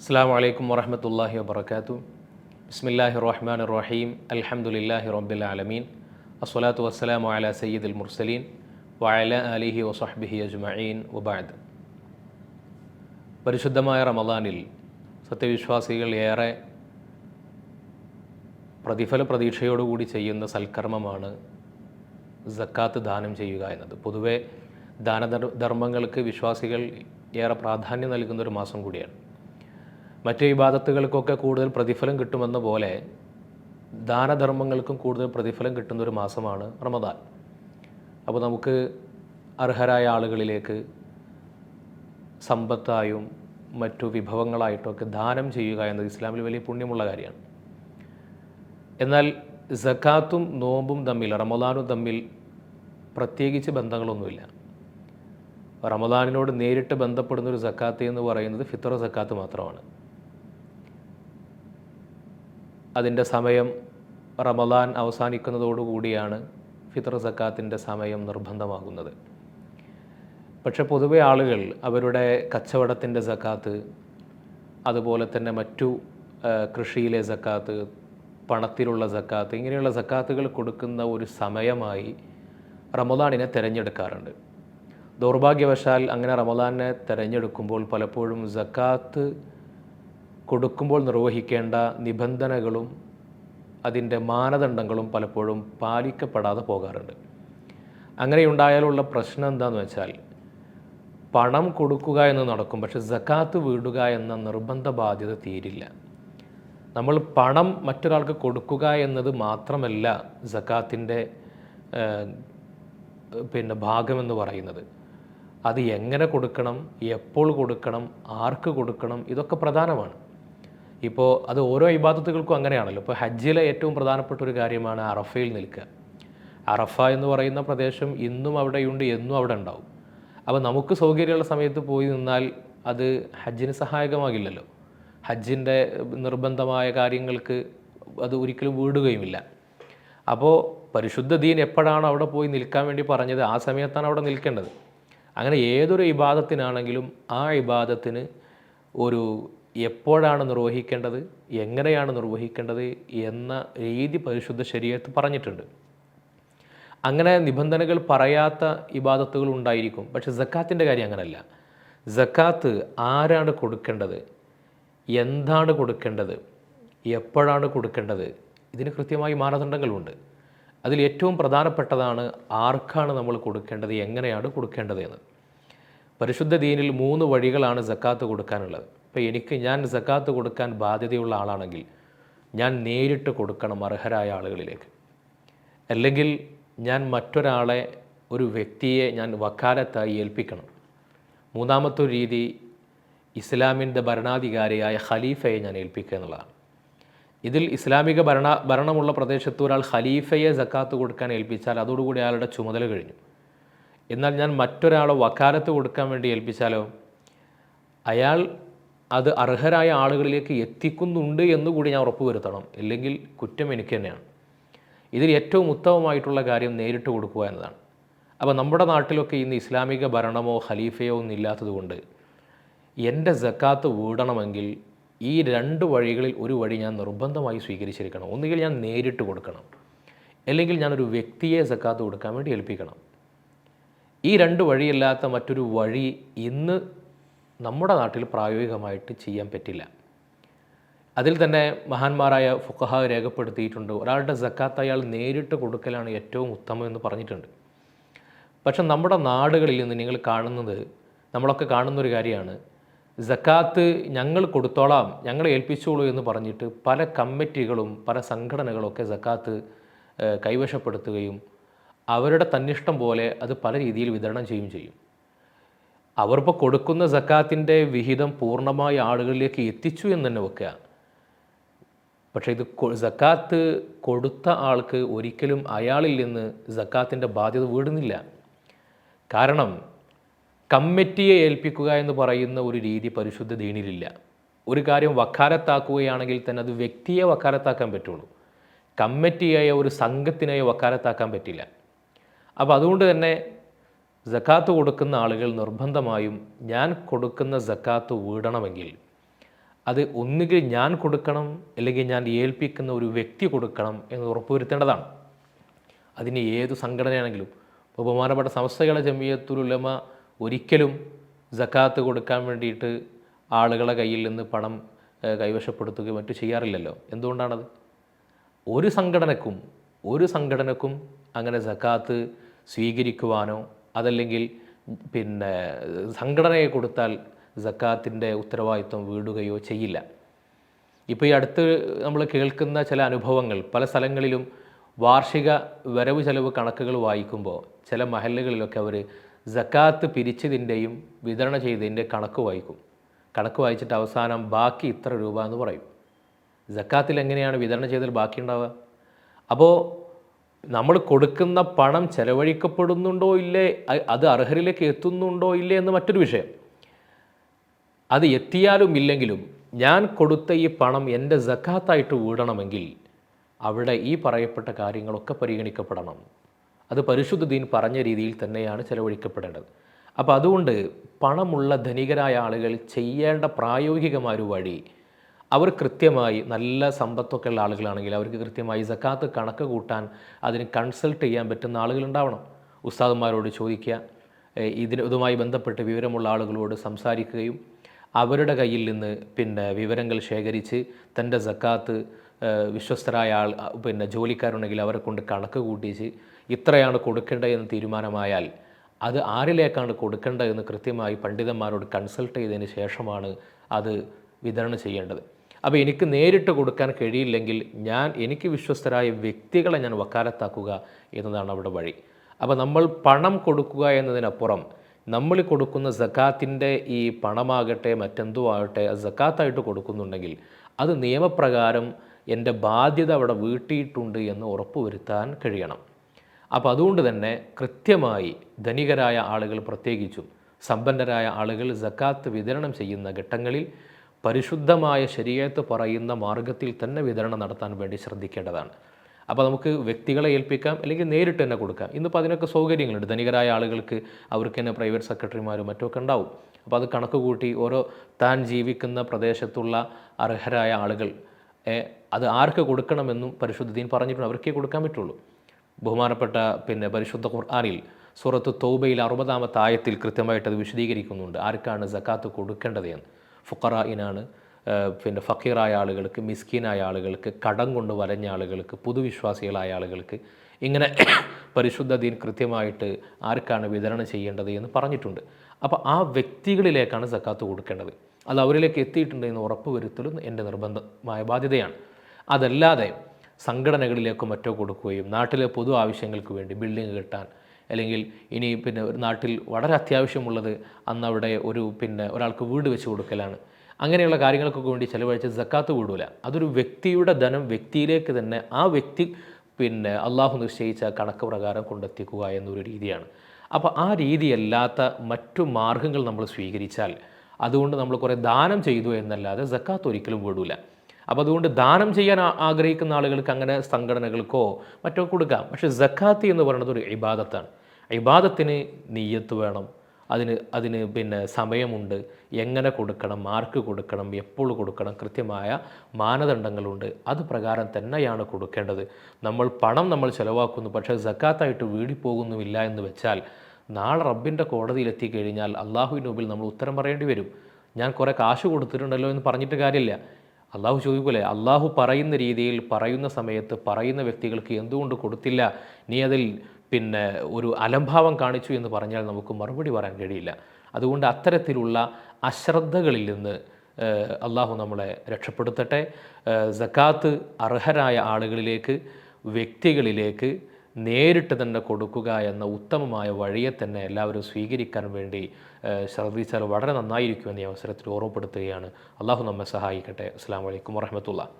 അസ്സാം വലൈക്കും വറഹമത്തല്ലാഹി വബർക്കാത്തു ബിസ്മില്ലാഹി റഹ്മാൻ റഹീം അലഹമുല്ലാഹി റബ്ബിൽ ആലമീൻ. അസ്സലാത്തു വസ്സലാമു അല സയ്യിദുൽ മുർസലീൻ വഅല അലിഹി വസഹ്ബിഹി അജ്മഈൻ. ഉബാദ് പരിശുദ്ധമായ റമദാനിൽ സത്യവിശ്വാസികൾ ഏറെ പ്രതിഫല പ്രതീക്ഷയോടുകൂടി ചെയ്യുന്ന സൽക്കർമ്മമാണ് സക്കാത്ത് ദാനം ചെയ്യുക എന്നത്. പൊതുവെ ദാനധർമ്മങ്ങൾക്ക് വിശ്വാസികൾ ഏറെ പ്രാധാന്യം നൽകുന്ന ഒരു മാസം കൂടിയാണ്. മറ്റ് വിവാദത്തുകൾക്കൊക്കെ കൂടുതൽ പ്രതിഫലം കിട്ടുമെന്ന പോലെ ദാനധർമ്മങ്ങൾക്കും കൂടുതൽ പ്രതിഫലം കിട്ടുന്ന ഒരു മാസമാണ് റമദാൻ. അപ്പോൾ നമുക്ക് അർഹരായ ആളുകളിലേക്ക് സമ്പത്തായും മറ്റു വിഭവങ്ങളായിട്ടൊക്കെ ദാനം ചെയ്യുക എന്നത് ഇസ്ലാമിൽ വലിയ പുണ്യമുള്ള കാര്യമാണ്. എന്നാൽ സക്കാത്തും നോമ്പും തമ്മിൽ റമദാനും തമ്മിൽ പ്രത്യേകിച്ച് ബന്ധങ്ങളൊന്നുമില്ല. റമദാനിനോട് നേരിട്ട് ബന്ധപ്പെടുന്ന ഒരു സക്കാത്ത് എന്ന് പറയുന്നത് ഫിത്തർ സക്കാത്ത് മാത്രമാണ്. അതിന്റെ സമയം റമദാൻ അവസാനിക്കുന്നതോടുകൂടിയാണ് ഫിത്ർ സക്കാത്തിന്റെ സമയം നിർബന്ധമാകുന്നത്. പക്ഷെ പൊതുവെ ആളുകൾ അവരുടെ കച്ചവടത്തിന്റെ സക്കാത്ത് അതുപോലെ തന്നെ മറ്റു കൃഷിയിലെ സക്കാത്ത് പണത്തിലുള്ള സക്കാത്ത് ഇങ്ങനെയുള്ള സക്കാത്തുകൾ കൊടുക്കുന്ന ഒരു സമയമായി റമദാനിനെ തിരഞ്ഞെടുക്കാറുണ്ട്. ദൗർഭാഗ്യവശാൽ അങ്ങനെ റമദാനെ തിരഞ്ഞെടുക്കുമ്പോൾ പലപ്പോഴും സക്കാത്ത് കൊടുക്കുമ്പോൾ നിർവഹിക്കേണ്ട നിബന്ധനകളും അതിന്റെ മാനദണ്ഡങ്ങളും പലപ്പോഴും പാലിക്കപ്പെടാതെ പോകാറുണ്ട്. അങ്ങനെ ഉണ്ടായാലുള്ള പ്രശ്നം എന്താണെന്ന് വെച്ചാൽ പണം കൊടുക്കുക എന്ന് നടക്കും പക്ഷെ ജക്കാത്ത് വീടുക എന്ന നിർബന്ധ ബാധ്യത തീരില്ല. നമ്മൾ പണം മറ്റൊരാൾക്ക് കൊടുക്കുക എന്നത് മാത്രമല്ല ജക്കാത്തിന്റെ പിന്നെ ഭാഗമെന്ന് പറയുന്നത്. അത് എങ്ങനെ കൊടുക്കണം എപ്പോൾ കൊടുക്കണം ആർക്ക് കൊടുക്കണം ഇതൊക്കെ പ്രധാനമാണ്. ഇപ്പോൾ അത് ഓരോ ഇബാദത്തുകൾക്കും അങ്ങനെയാണല്ലോ. ഇപ്പോൾ ഹജ്ജിലെ ഏറ്റവും പ്രധാനപ്പെട്ട ഒരു കാര്യമാണ് അറഫയിൽ നിൽക്കുക. അറഫ എന്ന് പറയുന്ന പ്രദേശം ഇന്നും അവിടെയുണ്ട് എന്നും അവിടെ ഉണ്ടാവും. അപ്പോൾ നമുക്ക് സൗകര്യമുള്ള സമയത്ത് പോയി നിന്നാൽ അത് ഹജ്ജിന് സഹായകമാകില്ലല്ലോ. ഹജ്ജിന്റെ നിർബന്ധമായ കാര്യങ്ങൾക്ക് അത് ഒരിക്കലും വീടുകയുമില്ല. അപ്പോൾ പരിശുദ്ധ ദീൻ എപ്പോഴാണ് അവിടെ പോയി നിൽക്കാൻ വേണ്ടി പറഞ്ഞത്? ആ സമയത്താണ് അവിടെ നിൽക്കേണ്ടത്. അങ്ങനെ ഏതൊരു ഇബാദത്തിനാണെങ്കിലും ആ ഇബാദത്തിന് ഒരു എപ്പോഴാണ് നിർവഹിക്കേണ്ടത് എങ്ങനെയാണ് നിർവഹിക്കേണ്ടത് എന്ന രീതി പരിശുദ്ധ ശരീരത്ത് പറഞ്ഞിട്ടുണ്ട്. അങ്ങനെ നിബന്ധനകൾ പറയാത്ത ഇബാദത്തുകൾ ഉണ്ടായിരിക്കും. പക്ഷെ ജക്കാത്തിന്റെ കാര്യം അങ്ങനല്ല. ജക്കാത്ത് ആരാണ് കൊടുക്കേണ്ടത് എന്താണ് കൊടുക്കേണ്ടത് എപ്പോഴാണ് കൊടുക്കേണ്ടത് ഇതിന് കൃത്യമായി മാനദണ്ഡങ്ങളുണ്ട്. അതിൽ ഏറ്റവും പ്രധാനപ്പെട്ടതാണ് ആർക്കാണ് നമ്മൾ കൊടുക്കേണ്ടത് എങ്ങനെയാണ് കൊടുക്കേണ്ടത് എന്ന്. പരിശുദ്ധ ദീനിൽ മൂന്ന് വഴികളാണ് ജക്കാത്ത് കൊടുക്കാനുള്ളത്. ഇപ്പോൾ എനിക്ക് ഞാൻ സക്കാത്ത് കൊടുക്കാൻ ബാധ്യതയുള്ള ആളാണെങ്കിൽ ഞാൻ നേരിട്ട് കൊടുക്കണം അർഹരായ ആളുകളിലേക്ക്. അല്ലെങ്കിൽ ഞാൻ മറ്റൊരാളെ ഒരു വ്യക്തിയെ ഞാൻ വക്കാലത്തായി ഏൽപ്പിക്കണം. മൂന്നാമത്തെ രീതി ഇസ്ലാമിന്റെ ഭരണാധികാരിയായ ഖലീഫയെ ഞാൻ ഏൽപ്പിക്കുക എന്നുള്ളതാണ്. ഇതിൽ ഇസ്ലാമിക ഭരണ ഭരണമുള്ള പ്രദേശത്ത് ഒരാൾ ഖലീഫയെ സക്കാത്ത് കൊടുക്കാൻ ഏൽപ്പിച്ചാൽ അതോടുകൂടി അയാളുടെ ചുമതല കഴിഞ്ഞു. എന്നാൽ ഞാൻ മറ്റൊരാളെ വക്കാലത്ത് കൊടുക്കാൻ വേണ്ടി ഏൽപ്പിച്ചാലോ? അയാൾ അത് അർഹരായ ആളുകളിലേക്ക് എത്തിക്കുന്നുണ്ട് എന്നുകൂടി ഞാൻ ഉറപ്പുവരുത്തണം ഇല്ലെങ്കിൽ കുറ്റം എനിക്ക് തന്നെയാണ്. ഇതിൽ ഏറ്റവും ഉത്തമമായിട്ടുള്ള കാര്യം നേരിട്ട് കൊടുക്കുക എന്നതാണ്. അപ്പോൾ നമ്മുടെ നാട്ടിലൊക്കെ ഇന്ന് ഇസ്ലാമിക ഭരണമോ ഖലീഫയോ ഒന്നും ഇല്ലാത്തതുകൊണ്ട് എന്റെ ജക്കാത്ത് വീടണമെങ്കിൽ ഈ രണ്ട് വഴികളിൽ ഒരു വഴി ഞാൻ നിർബന്ധമായി സ്വീകരിച്ചിരിക്കണം. ഒന്നുകിൽ ഞാൻ നേരിട്ട് കൊടുക്കണം. അല്ലെങ്കിൽ ഞാനൊരു വ്യക്തിയെ സക്കാത്ത് കൊടുക്കാൻ വേണ്ടി ഏൽപ്പിക്കണം. ഈ രണ്ട് വഴിയല്ലാത്ത മറ്റൊരു വഴി ഇന്ന് നമ്മുടെ നാട്ടിൽ പ്രായോഗികമായിട്ട് ചെയ്യാൻ പറ്റില്ല. അതിൽ തന്നെ മഹാന്മാരായ ഫുഖഹ രേഖപ്പെടുത്തിയിട്ടുണ്ട്. ഒരാളുടെ സക്കാത്ത് അയാൾ നേരിട്ട് കൊടുക്കലാണ് ഏറ്റവും ഉത്തമം എന്ന് പറഞ്ഞിട്ടുണ്ട്. പക്ഷെ നമ്മുടെ നാടുകളിൽ നിന്ന് നിങ്ങൾ കാണുന്നത് നമ്മളൊക്കെ കാണുന്നൊരു കാര്യമാണ്. സക്കാത്ത് ഞങ്ങൾ കൊടുത്തോളാം ഞങ്ങൾ ഏൽപ്പിച്ചോളൂ എന്ന് പറഞ്ഞിട്ട് പല കമ്മിറ്റികളും പല സംഘടനകളൊക്കെ സക്കാത്ത് കൈവശപ്പെടുത്തുകയും അവരുടെ തന്നിഷ്ടം പോലെ അത് പല രീതിയിൽ വിതരണം ചെയ്യുകയും ചെയ്യും. അവരിപ്പോൾ കൊടുക്കുന്ന സക്കാത്തിന്റെ വിഹിതം പൂർണമായി ആളുകളിലേക്ക് എത്തിച്ചു എന്ന് തന്നെ വെക്കുക പക്ഷേ ഇത് സക്കാത്ത് കൊടുത്ത ആൾക്ക് ഒരിക്കലും അയാളിൽ നിന്ന് സക്കാത്തിന്റെ ബാധ്യത വീടുന്നില്ല. കാരണം കമ്മിറ്റിയെ ഏൽപ്പിക്കുക എന്ന് പറയുന്ന ഒരു രീതി പരിശുദ്ധ ദീനിലില്ല. ഒരു കാര്യം വക്കാലത്താക്കുകയാണെങ്കിൽ തന്നെ അത് വ്യക്തിയെ വക്കാലത്താക്കാൻ പറ്റുള്ളൂ. കമ്മിറ്റിയായ ഒരു സംഘത്തിനെയോ വക്കാലത്താക്കാൻ പറ്റില്ല. അപ്പോൾ അതുകൊണ്ട് തന്നെ സക്കാത്ത് കൊടുക്കുന്ന ആളുകൾ നിർബന്ധമായും ഞാൻ കൊടുക്കുന്ന സക്കാത്ത് വീടണമെങ്കിൽ അത് ഒന്നുകിൽ ഞാൻ കൊടുക്കണം അല്ലെങ്കിൽ ഞാൻ ഏൽപ്പിക്കുന്ന ഒരു വ്യക്തി കൊടുക്കണം എന്ന് ഉറപ്പുവരുത്തേണ്ടതാണ്. അതിന് ഏത് സംഘടനയാണെങ്കിലും ബഹുമാനപ്പെട്ട സംസ്ഥകളെ ജമിയത്തുലുലമ ഒരിക്കലും ജക്കാത്ത് കൊടുക്കാൻ വേണ്ടിയിട്ട് ആളുകളെ കയ്യിൽ നിന്ന് പണം കൈവശപ്പെടുത്തുകയും മറ്റു ചെയ്യാറില്ലല്ലോ. എന്തുകൊണ്ടാണത്? ഒരു സംഘടനക്കും ഒരു സംഘടനക്കും അങ്ങനെ സക്കാത്ത് സ്വീകരിക്കുവാനോ അതല്ലെങ്കിൽ പിന്നെ സംഘടനയെ കൊടുത്താൽ സക്കാത്തിന്റെ ഉത്തരവാദിത്വം വീടുകയോ ചെയ്യില്ല. ഇപ്പോൾ ഈ അടുത്ത് നമ്മൾ കേൾക്കുന്ന ചില അനുഭവങ്ങൾ പല സ്ഥലങ്ങളിലും വാർഷിക വരവ് ചെലവ് കണക്കുകൾ വായിക്കുമ്പോൾ ചില മഹലുകളിലൊക്കെ അവർ സക്കാത്ത് പിരിച്ചതിന്റെയും വിതരണം ചെയ്തതിന്റെ കണക്ക് വായിക്കും. കണക്ക് വായിച്ചിട്ട് അവസാനം ബാക്കി ഇത്ര രൂപ എന്ന് പറയും. സക്കാത്തിൽ എങ്ങനെയാണ് വിതരണം ചെയ്തതിൽ ബാക്കിയുണ്ടാവുക? അപ്പോൾ നമ്മൾ കൊടുക്കുന്ന പണം ചെലവഴിക്കപ്പെടുന്നുണ്ടോ ഇല്ലേ? അത് അർഹരിലേക്ക് എത്തുന്നുണ്ടോ ഇല്ലേ എന്ന് മറ്റൊരു വിഷയം. അത് എത്തിയാലും ഇല്ലെങ്കിലും ഞാൻ കൊടുത്ത ഈ പണം എന്റെ ജക്കാത്തായിട്ട് വീടണമെങ്കിൽ അവിടെ ഈ പറയപ്പെട്ട കാര്യങ്ങളൊക്കെ പരിഗണിക്കപ്പെടണം. അത് പരിശുദ്ധ ദീൻ പറഞ്ഞ രീതിയിൽ തന്നെയാണ് ചെലവഴിക്കപ്പെടേണ്ടത്. അപ്പോൾ അതുകൊണ്ട് പണമുള്ള ധനികരായ ആളുകൾ ചെയ്യേണ്ട പ്രായോഗികമായ ഒരു വഴി അവർ കൃത്യമായി നല്ല സമ്പത്തൊക്കെ ഉള്ള ആളുകളാണെങ്കിൽ അവർക്ക് കൃത്യമായി ജക്കാത്ത് കണക്ക് കൂട്ടാൻ അതിന് കൺസൾട്ട് ചെയ്യാൻ പറ്റുന്ന ആളുകളുണ്ടാവണം ഉസ്താദന്മാരോട് ചോദിക്കുക ഇതിന് ഇതുമായി ബന്ധപ്പെട്ട് വിവരമുള്ള ആളുകളോട് സംസാരിക്കുകയും അവരുടെ കയ്യിൽ നിന്ന് പിന്നെ വിവരങ്ങൾ ശേഖരിച്ച് തന്റെ ജക്കാത്ത് വിശ്വസ്തരായ ആൾ പിന്നെ ജോലിക്കാരുണ്ടെങ്കിൽ അവരെ കൊണ്ട് കണക്ക് കൂട്ടിച്ച് ഇത്രയാണ് കൊടുക്കേണ്ടതെന്ന് തീരുമാനമായാൽ അത് ആരിലേക്കാണ് കൊടുക്കേണ്ടതെന്ന് കൃത്യമായി പണ്ഡിതന്മാരോട് കൺസൾട്ട് ചെയ്തതിന് ശേഷമാണ് അത് വിതരണം ചെയ്യേണ്ടത്. അപ്പോൾ എനിക്ക് നേരിട്ട് കൊടുക്കാൻ കഴിയില്ലെങ്കിൽ ഞാൻ എനിക്ക് വിശ്വസ്തരായ വ്യക്തികളെ ഞാൻ വക്കാലത്താക്കുക എന്നതാണ് അവിടെ വഴി. അപ്പോൾ നമ്മൾ പണം കൊടുക്കുക എന്നതിനപ്പുറം നമ്മൾ കൊടുക്കുന്ന സക്കാത്തിന്റെ ഈ പണമാകട്ടെ മറ്റെന്തോ ആകട്ടെ അത് സക്കാത്തായിട്ട് കൊടുക്കുന്നുണ്ടെങ്കിൽ അത് നിയമപ്രകാരം എന്റെ ബാധ്യത അവിടെ വീട്ടിയിട്ടുണ്ട് എന്ന് ഉറപ്പുവരുത്താൻ കഴിയണം. അപ്പോൾ അതുകൊണ്ട് തന്നെ കൃത്യമായി ധനികരായ ആളുകൾ പ്രത്യേകിച്ചും സമ്പന്നരായ ആളുകൾ സക്കാത്ത് വിതരണം ചെയ്യുന്ന ഘട്ടങ്ങളിൽ പരിശുദ്ധമായ ശരീരത്ത് പറയുന്ന മാർഗത്തിൽ തന്നെ വിതരണം നടത്താൻ വേണ്ടി ശ്രദ്ധിക്കേണ്ടതാണ്. അപ്പോൾ നമുക്ക് വ്യക്തികളെ ഏൽപ്പിക്കാം അല്ലെങ്കിൽ നേരിട്ട് തന്നെ കൊടുക്കാം. ഇന്നിപ്പോൾ അതിനൊക്കെ സൗകര്യങ്ങളുണ്ട്. ധനികരായ ആളുകൾക്ക് അവർക്ക് തന്നെ പ്രൈവറ്റ് സെക്രട്ടറിമാരും മറ്റുമൊക്കെ ഉണ്ടാവും. അപ്പോൾ അത് കണക്ക് കൂട്ടി ഓരോ താൻ ജീവിക്കുന്ന പ്രദേശത്തുള്ള അർഹരായ ആളുകൾ അത് ആർക്ക് കൊടുക്കണമെന്നും പരിശുദ്ധ ദീൻ പറഞ്ഞിട്ടുണ്ട്. അവർക്കേ കൊടുക്കാൻ പറ്റുള്ളൂ. ബഹുമാനപ്പെട്ട പിന്നെ പരിശുദ്ധ ഖുർആാനിൽ സൂറത്ത് തൗബയിൽ അറുപതാമത്തെ ആയത്തിൽ കൃത്യമായിട്ട് അത് വിശദീകരിക്കുന്നുണ്ട്. ആർക്കാണ് സക്കാത്ത് കൊടുക്കേണ്ടത് എന്ന്. ഫുക്കറായിനാണ് പിന്നെ ഫക്കീറായ ആളുകൾക്ക് മിസ്കീനായ ആളുകൾക്ക് കടം കൊണ്ട് വലഞ്ഞ ആളുകൾക്ക് പുതുവിശ്വാസികളായ ആളുകൾക്ക് ഇങ്ങനെ പരിശുദ്ധ ദീൻ കൃത്യമായിട്ട് ആർക്കാണ് വിതരണം ചെയ്യേണ്ടത് എന്ന് പറഞ്ഞിട്ടുണ്ട്. അപ്പോൾ ആ വ്യക്തികളിലേക്കാണ് സക്കാത്ത് കൊടുക്കേണ്ടത്. അത് അവരിലേക്ക് എത്തിയിട്ടുണ്ട് എന്ന് ഉറപ്പ് വരുത്തലും എന്റെ നിർബന്ധമായ ബാധ്യതയാണ്. അതല്ലാതെ സംഘടനകളിലേക്കോ മറ്റോ കൊടുക്കുകയും നാട്ടിലെ പൊതു ആവശ്യങ്ങൾക്ക് വേണ്ടി ബിൽഡിംഗ് കെട്ടാൻ അല്ലെങ്കിൽ ഇനി പിന്നെ ഒരു നാട്ടിൽ വളരെ അത്യാവശ്യമുള്ളത് അന്ന് അവിടെ ഒരു പിന്നെ ഒരാൾക്ക് വീട് വെച്ച് കൊടുക്കലാണ്. അങ്ങനെയുള്ള കാര്യങ്ങൾക്കൊക്കെ വേണ്ടി ചിലവഴിച്ച ജക്കാത്ത് കൂടുതല അതൊരു വ്യക്തിയുടെ ധനം വ്യക്തിയിലേക്ക് തന്നെ ആ വ്യക്തി പിന്നെ അള്ളാഹു നിശ്ചയിച്ച കണക്ക് പ്രകാരം കൊണ്ടെത്തിക്കുക എന്നൊരു രീതിയാണ്. അപ്പോൾ ആ രീതിയല്ലാത്ത മറ്റു മാർഗങ്ങൾ നമ്മൾ സ്വീകരിച്ചാൽ അതുകൊണ്ട് നമ്മൾ കുറേ ദാനം ചെയ്തു എന്നല്ലാതെ ജക്കാത്ത് ഒരിക്കലും വിടൂല. അപ്പോൾ അതുകൊണ്ട് ദാനം ചെയ്യാൻ ആഗ്രഹിക്കുന്ന ആളുകൾക്ക് അങ്ങനെ സംഘടനകൾക്കോ മറ്റോ കൊടുക്കാം. പക്ഷേ ജക്കാത്ത് എന്ന് പറയുന്നത് ഒരു ഇബാദത്താണ്. ഇബാദത്തിന് നീയത്ത് വേണം. അതിന് അതിന് പിന്നെ സമയമുണ്ട്. എങ്ങനെ കൊടുക്കണം മാർക്ക് കൊടുക്കണം എപ്പോൾ കൊടുക്കണം കൃത്യമായ മാനദണ്ഡങ്ങളുണ്ട്. അത് പ്രകാരം തന്നെയാണ് കൊടുക്കേണ്ടത്. നമ്മൾ പണം നമ്മൾ ചിലവാക്കുന്നു. പക്ഷേ സക്കാത്തായിട്ട് വീടിപ്പോകുന്നുമില്ല എന്ന് വെച്ചാൽ നാളെ റബ്ബിന്റെ കോടതിയിൽ എത്തിക്കഴിഞ്ഞാൽ അള്ളാഹുവിന് മുമ്പിൽ നമ്മൾ ഉത്തരം പറയേണ്ടി വരും. ഞാൻ കുറേ കാശ് കൊടുത്തിട്ടുണ്ടല്ലോ എന്ന് പറഞ്ഞിട്ട് കാര്യമില്ല. അള്ളാഹു ചോദിക്കൂലേ അള്ളാഹു പറയുന്ന രീതിയിൽ പറയുന്ന സമയത്ത് പറയുന്ന വ്യക്തികൾക്ക് എന്തുകൊണ്ട് കൊടുത്തില്ല? നീ അതിൽ പിന്നെ ഒരു അലംഭാവം കാണിച്ചു എന്ന് പറഞ്ഞാൽ നമുക്ക് മറുപടി പറയാൻ കഴിയില്ല. അതുകൊണ്ട് അത്തരത്തിലുള്ള അശ്രദ്ധകളിൽ നിന്ന് അള്ളാഹു നമ്മളെ രക്ഷപ്പെടുത്തട്ടെ. സക്കാത്ത് അർഹരായ ആളുകളിലേക്ക് വ്യക്തികളിലേക്ക് നേരിട്ട് തന്നെ കൊടുക്കുക എന്ന ഉത്തമമായ വഴിയെ തന്നെ എല്ലാവരും സ്വീകരിക്കാൻ വേണ്ടി ശ്രദ്ധിച്ചാൽ വളരെ നന്നായിരിക്കുമെന്ന് ഈ അവസരത്തിൽ ഓർമ്മപ്പെടുത്തുകയാണ്. അള്ളാഹു നമ്മെ സഹായിക്കട്ടെ. അസ്സാം വലൈക്കും വറഹമത്തുള്ള